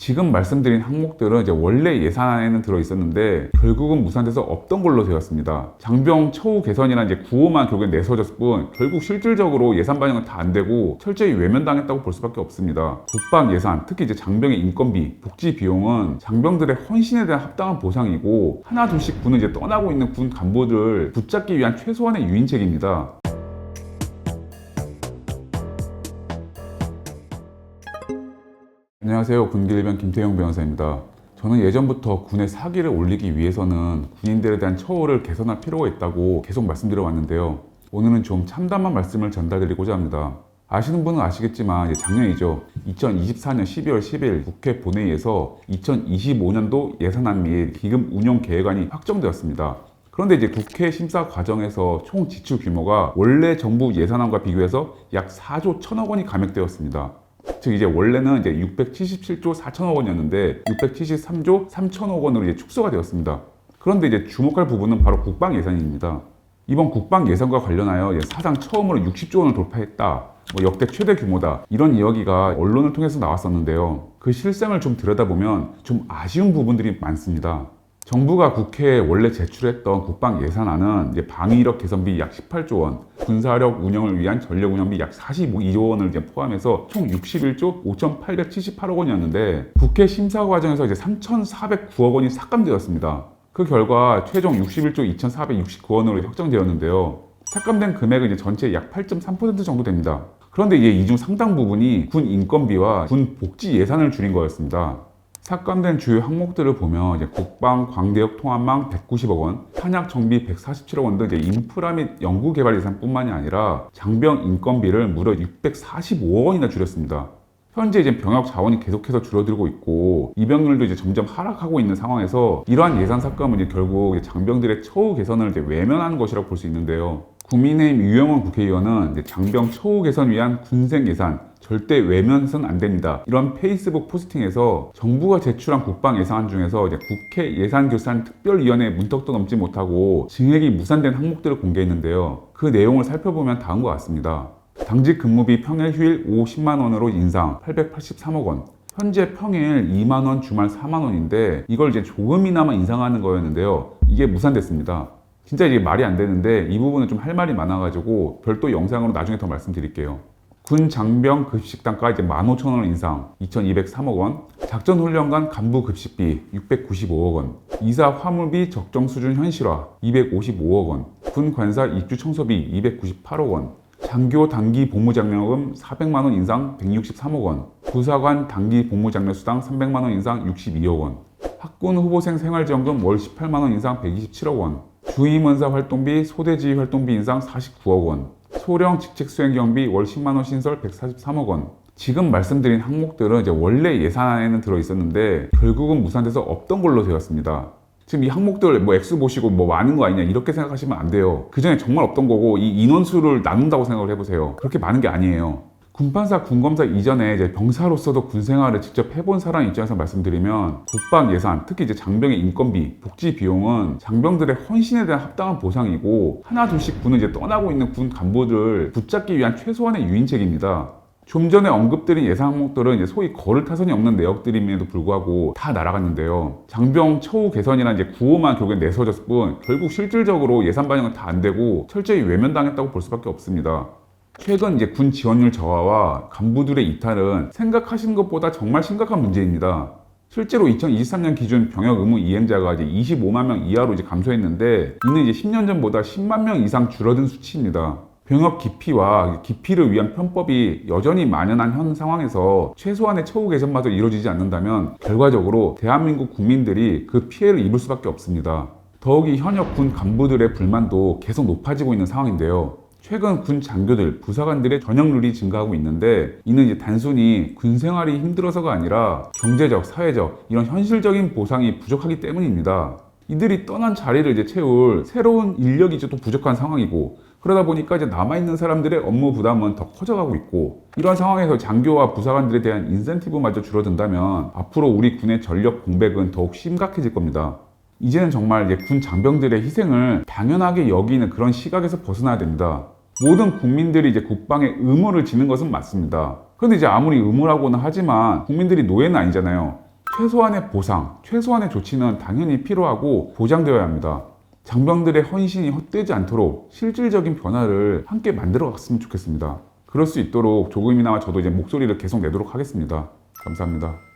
지금 말씀드린 항목들은 이제 원래 예산안에는 들어 있었는데 결국은 무산돼서 없던 걸로 되었습니다. 장병 처우 개선이나 이제 구호만 결국엔 내서졌을 뿐 결국 실질적으로 예산 반영은 다 안 되고 철저히 외면당했다고 볼 수밖에 없습니다. 국방 예산, 특히 이제 장병의 인건비, 복지 비용은 장병들의 헌신에 대한 합당한 보상이고 하나 둘씩 군을 이제 떠나고 있는 군 간부들을 붙잡기 위한 최소한의 유인책입니다. 안녕하세요. 군길변 김태형 변호사입니다. 저는 예전부터 군의 사기를 올리기 위해서는 군인들에 대한 처우를 개선할 필요가 있다고 계속 말씀드려 왔는데요. 오늘은 좀 참담한 말씀을 전달드리고자 합니다. 아시는 분은 아시겠지만 작년이죠. 2024년 12월 10일 국회 본회의에서 2025년도 예산안 및 기금 운용 계획안이 확정되었습니다. 그런데 이제 국회 심사 과정에서 총 지출 규모가 원래 정부 예산안과 비교해서 약 4조 1천억 원이 감액되었습니다. 즉 이제 원래는 이제 677조 4천억 원이었는데 673조 3천억 원으로 이제 축소가 되었습니다. 그런데 이제 주목할 부분은 바로 국방 예산입니다. 이번 국방 예산과 관련하여 사상 처음으로 60조 원을 돌파했다. 뭐 역대 최대 규모다. 이런 이야기가 언론을 통해서 나왔었는데요. 그 실상을 좀 들여다보면 좀 아쉬운 부분들이 많습니다. 정부가 국회에 원래 제출했던 국방 예산안은 이제 방위력 개선비 약 18조 원, 군사력 운영을 위한 전력 운영비 약 42조 원을 이제 포함해서 총 61조 5,878억 원이었는데 국회 심사 과정에서 이제 3,409억 원이 삭감되었습니다. 그 결과 최종 61조 2,469원으로 확정되었는데요. 삭감된 금액은 이제 전체 약 8.3% 정도 됩니다. 그런데 이제 이 중 상당 부분이 군 인건비와 군 복지 예산을 줄인 거였습니다. 삭감된 주요 항목들을 보면 이제 국방 광대역 통합망 190억 원, 탄약 정비 147억 원 등 이제 인프라 및 연구 개발 예산뿐만이 아니라 장병 인건비를 무려 645억 원이나 줄였습니다. 현재 이제 병역 자원이 계속해서 줄어들고 있고 입영률도 이제 점점 하락하고 있는 상황에서 이러한 예산 삭감은 이제 결국 장병들의 처우 개선을 이제 외면하는 것이라고 볼 수 있는데요. 국민의힘 유영원 국회의원은 장병 처우 개선 위한 군생 예산 절대 외면해서는 안 됩니다. 이런 페이스북 포스팅에서 정부가 제출한 국방 예산안 중에서 국회 예산결산 특별위원회 문턱도 넘지 못하고 증액이 무산된 항목들을 공개했는데요. 그 내용을 살펴보면 다음과 같습니다. 당직 근무비 평일 휴일 50만 원으로 인상 883억 원. 현재 평일 2만 원, 주말 4만 원인데 이걸 이제 조금이나마 인상하는 거였는데요. 이게 무산됐습니다. 진짜 이게 말이 안 되는데 이 부분은 좀 할 말이 많아가지고 별도 영상으로 나중에 더 말씀드릴게요. 군 장병 급식단가 이제 15,000원 인상 2,203억 원, 작전훈련관 간부 급식비 695억 원, 이사 화물비 적정 수준 현실화 255억 원, 군 관사 입주 청소비 298억 원, 장교 단기 복무장려금 400만 원 인상 163억 원, 부사관 단기 복무장려 수당 300만 원 인상 62억 원, 학군 후보생 생활지원금 월 18만 원 인상 127억 원, 주임원사 활동비, 소대지휘 활동비 인상 49억 원, 소령 직책 수행 경비 월 10만 원 신설 143억 원. 지금 말씀드린 항목들은 이제 원래 예산 안에는 들어 있었는데 결국은 무산돼서 없던 걸로 되었습니다. 지금 이 항목들 뭐 액수 보시고 뭐 많은 거 아니냐 이렇게 생각하시면 안 돼요. 그 전에 정말 없던 거고 이 인원수를 나눈다고 생각을 해보세요. 그렇게 많은 게 아니에요. 군판사, 군검사 이전에 이제 병사로서도 군 생활을 직접 해본 사람 입장에서 말씀드리면 국방 예산, 특히 이제 장병의 인건비, 복지 비용은 장병들의 헌신에 대한 합당한 보상이고 하나 둘씩 군을 이제 떠나고 있는 군 간부들을 붙잡기 위한 최소한의 유인책입니다. 좀 전에 언급드린 예산 항목들은 이제 소위 거를 타선이 없는 내역들임에도 불구하고 다 날아갔는데요. 장병 처우 개선이나 이제 구호만 결국엔 내서졌을 뿐 결국 실질적으로 예산 반영은 다 안 되고 철저히 외면당했다고 볼 수밖에 없습니다. 최근 이제 군 지원율 저하와 간부들의 이탈은 생각하시는 것보다 정말 심각한 문제입니다. 실제로 2023년 기준 병역 의무 이행자가 이제 25만 명 이하로 이제 감소했는데 이는 이제 10년 전보다 10만 명 이상 줄어든 수치입니다. 병역 기피와 기피를 위한 편법이 여전히 만연한 현 상황에서 최소한의 처우 개선마저 이루어지지 않는다면 결과적으로 대한민국 국민들이 그 피해를 입을 수밖에 없습니다. 더욱이 현역 군 간부들의 불만도 계속 높아지고 있는 상황인데요. 최근 군 장교들, 부사관들의 전역률이 증가하고 있는데 이는 이제 단순히 군 생활이 힘들어서가 아니라 경제적, 사회적 이런 현실적인 보상이 부족하기 때문입니다. 이들이 떠난 자리를 이제 채울 새로운 인력이 이제 또 부족한 상황이고 그러다 보니까 이제 남아있는 사람들의 업무 부담은 더 커져가고 있고 이런 상황에서 장교와 부사관들에 대한 인센티브마저 줄어든다면 앞으로 우리 군의 전력 공백은 더욱 심각해질 겁니다. 이제는 정말 군 장병들의 희생을 당연하게 여기는 그런 시각에서 벗어나야 됩니다. 모든 국민들이 이제 국방에 의무를 지는 것은 맞습니다. 그런데 이제 아무리 의무라고는 하지만 국민들이 노예는 아니잖아요. 최소한의 보상, 최소한의 조치는 당연히 필요하고 보장되어야 합니다. 장병들의 헌신이 헛되지 않도록 실질적인 변화를 함께 만들어 갔으면 좋겠습니다. 그럴 수 있도록 조금이나마 저도 이제 목소리를 계속 내도록 하겠습니다. 감사합니다.